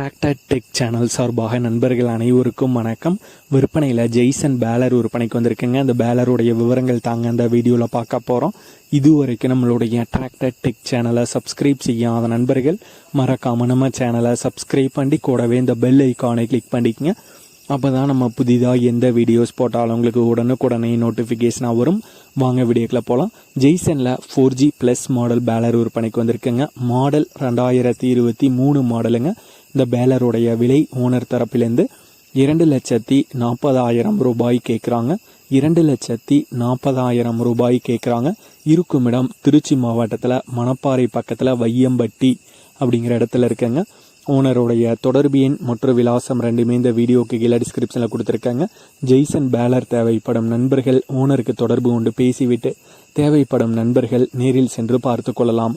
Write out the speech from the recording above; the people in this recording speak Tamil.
டிராக்டர் டெக் சேனல் சார்பாக நண்பர்கள் அனைவருக்கும் வணக்கம். விற்பனையில் ஜெய்சன் பேலர் விற்பனைக்கு வந்திருக்குங்க. அந்த பேலருடைய விவரங்கள் தாங்க அந்த வீடியோவில் பார்க்க போகிறோம் இது வரைக்கும் நம்மளுடைய டிராக்டர் டெக் சேனலை சப்ஸ்கிரைப் செய்யாத நண்பர்கள் மறக்காம நம்ம சேனலை சப்ஸ்கிரைப் பண்ணி கூடவே இந்த பெல் ஐக்கானை கிளிக் பண்ணிக்கங்க. அப்போ தான் நம்ம புதிதாக எந்த வீடியோஸ் போட்டாலும் உங்களுக்கு உடனுக்குடனே நோட்டிஃபிகேஷனாக வரும். வாங்க வீடியோக்கில் போகலாம் ஜெய்சனில் four G plus model baler விற்பனைக்கு வந்திருக்குங்க. மாடல் ரெண்டாயிரத்தி இருபத்தி மூணு மாடலுங்க இந்த பேலருடைய விலை ஓனர் தரப்பிலேருந்து இரண்டு லட்சத்தி நாற்பதாயிரம் ரூபாய் கேட்குறாங்க. இரண்டு லட்சத்தி நாற்பதாயிரம் ரூபாய் கேட்குறாங்க. இருக்கும் இடம் திருச்சி மாவட்டத்தில் மணப்பாறை பக்கத்தில் வையம்பட்டி அப்படிங்கிற இடத்துல இருக்கேங்க. ஓனருடைய தொடர்பு எண் மற்றும் விலாசம் ரெண்டுமே இந்த வீடியோக்கு கீழே டிஸ்கிரிப்ஷனில் கொடுத்துருக்காங்க. ஜெய்சன் பேலர் தேவைப்படும் நண்பர்கள் ஓனருக்கு தொடர்பு கொண்டு பேசிவிட்டு தேவைப்படும் நண்பர்கள் நேரில் சென்று பார்த்து கொள்ளலாம்.